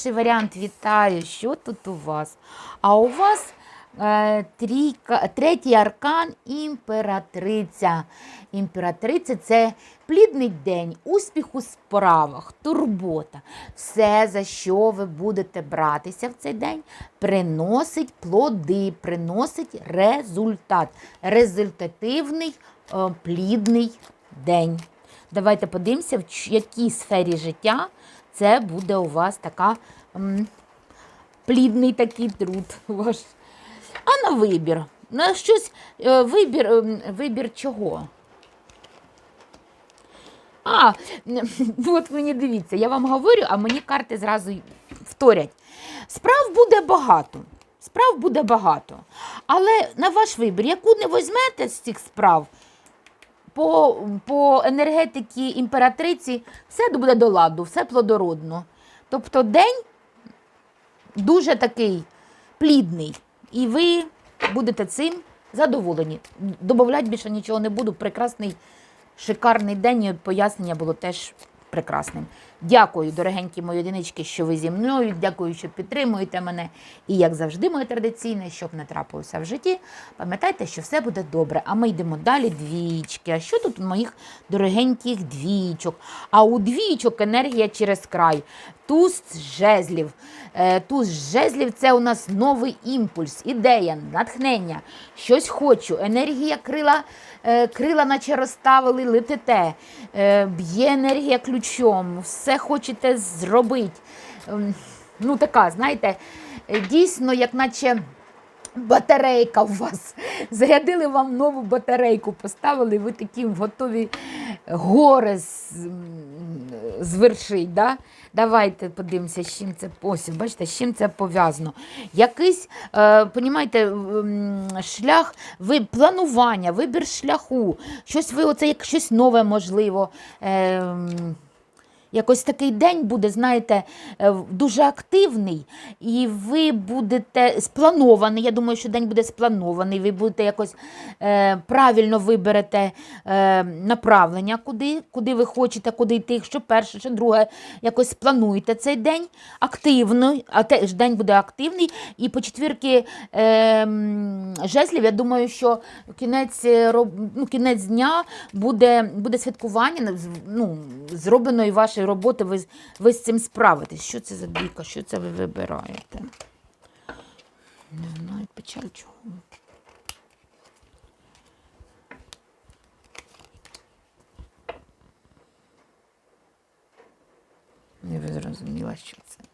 Перший варіант вітаю. Що тут у вас? А у вас е, трійка, третій аркан імператриця. Імператриця це плідний день, успіх у справах, турбота. Все, за що ви будете братися в цей день, приносить плоди, приносить результат. Результативний, е, плідний день. Давайте подивимося, в якій сфері життя це буде у вас така м, плідний такий труд ваш. А на вибір. На щось е, вибір, вибір чого? А, от мені дивіться, я вам говорю, а мені карти зразу вторять. Справ буде багато. Справ буде багато. Але на ваш вибір, яку не візьмете з цих справ, по, по енергетиці імператриці все буде до ладу, все плодородно. Тобто день дуже такий плідний, і ви будете цим задоволені. Добавляти більше нічого не буду. Прекрасний, шикарний день, і пояснення було теж прекрасним. Дякую, дорогенькі мої одинички, що ви зі мною. Дякую, що підтримуєте мене. І як завжди, моє традиційне, щоб не трапилося в житті, пам'ятайте, що все буде добре. А ми йдемо далі двічки. А що тут у моїх дорогеньких двічок? А у двічок енергія через край. Туз жезлів. Е, Туз жезлів це у нас новий імпульс, ідея, натхнення. Щось хочу. Енергія крила, е, крила наче розставили, летите. Е, Б'є енергія ключом. Все хочете зробити. Ем, Ну, така, знаєте, е, дійсно, як наче. Батарейка у вас. Зарядили вам нову батарейку, поставили, ви такі готові гори звершить. Да? Давайте подивимося, з чим це ось, бачите, з чим це пов'язано. Якийсь, е, понімаєте, шлях, ви, планування, вибір шляху, щось ви, оце як щось нове можливо. Е, Якось такий день буде, знаєте, е, дуже активний, і ви будете спланований. Я думаю, що день буде спланований. Ви будете якось е, правильно виберете е, направлення, куди, куди ви хочете, куди йти, що перше, що друге. Якось сплануйте цей день активно, а теж день буде активний. І по четвірки е, жезлів, я думаю, що кінець, е, ну, кінець дня буде, буде святкування ну, зробленої вашої роботи. Ви, ви з цим справитесь. Що це за двійка? Що це ви вибираєте? Не знаю, печаль чого. Не зрозуміла, що це.